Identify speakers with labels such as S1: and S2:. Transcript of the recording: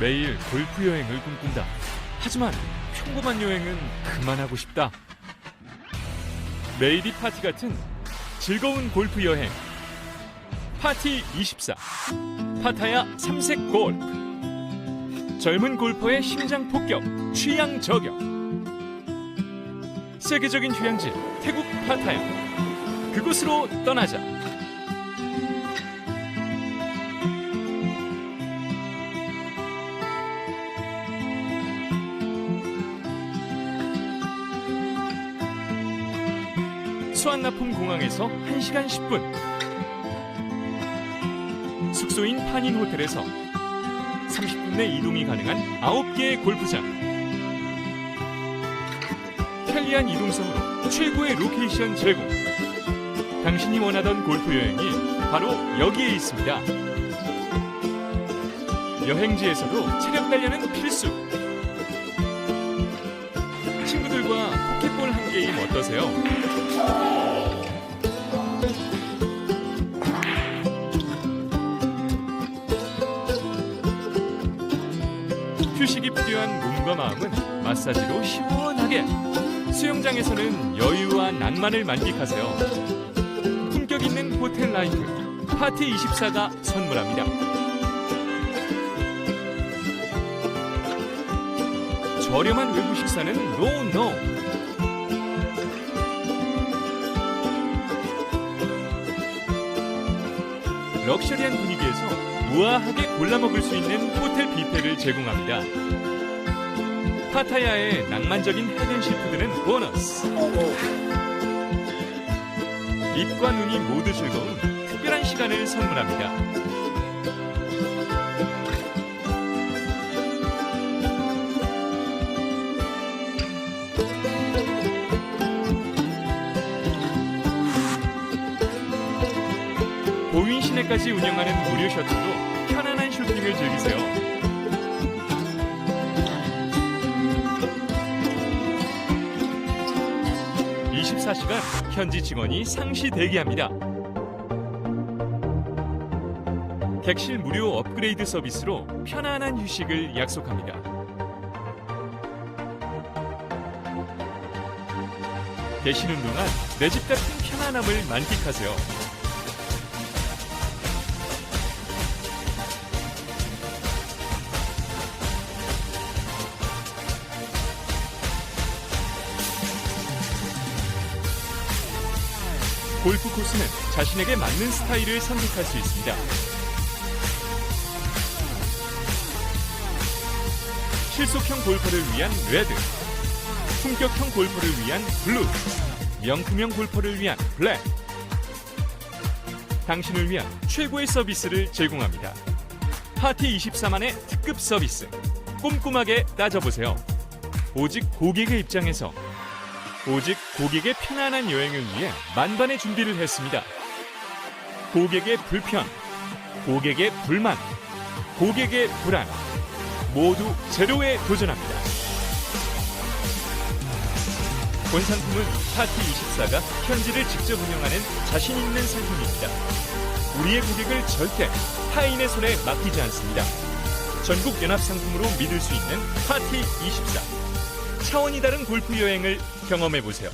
S1: 매일 골프 여행을 꿈꾼다. 하지만 평범한 여행은 그만하고 싶다. 매일이 파티 같은 즐거운 골프 여행. 파티 24. 파타야 삼색 골프. 젊은 골퍼의 심장 폭격, 취향 저격. 세계적인 휴양지 태국 파타야. 그곳으로 떠나자. 수완나품 공항에서 1시간 10분. 숙소인 파닌 호텔에서 30분 내 이동이 가능한 9개의 골프장. 편리한 이동성으로 최고의 로케이션 제공. 당신이 원하던 골프 여행이 바로 여기에 있습니다. 여행지에서도 체력 단련은 필수. 친구들과 포켓볼 한 게임 어떠세요? 휴식이 필요한 몸과 마음은 마사지로 시원하게. 수영장에서는 여유와 낭만을 만끽하세요. 품격 있는 호텔 라이프 파티 24가 선물합니다. 저렴한 외부 식사는 노노 럭셔리한 분위기에서 우아하게 골라 먹을 수 있는 호텔 뷔페를 제공합니다. 파타야의 낭만적인 해변 시푸드는 보너스. 입과 눈이 모두 즐거운 특별한 시간을 선물합니다. 시내까지 운영하는 무료 셔틀로 편안한 쇼핑을 즐기세요. (24시간) 현지 직원이 상시 대기합니다. 객실 무료 업그레이드 서비스로 편안한 휴식을 약속합니다. 계시는 동안 내 집 같은 편안함을 만끽하세요. 골프 코스는 자신에게 맞는 스타일을 선택할 수 있습니다. 실속형 골퍼를 위한 레드, 품격형 골퍼를 위한 블루, 명품형 골퍼를 위한 블랙. 당신을 위한 최고의 서비스를 제공합니다. 파티 24만의 특급 서비스. 꼼꼼하게 따져보세요. 오직 고객의 입장에서 오직 고객의 편안한 여행을 위해 만반의 준비를 했습니다. 고객의 불편, 고객의 불만, 고객의 불안 모두 제로에 도전합니다. 본 상품은 파티 24가 현지를 직접 운영하는 자신 있는 상품입니다. 우리의 고객을 절대 타인의 손에 맡기지 않습니다. 전국 연합 상품으로 믿을 수 있는 파티 24. 차원이 다른 골프 여행을 경험해 보세요.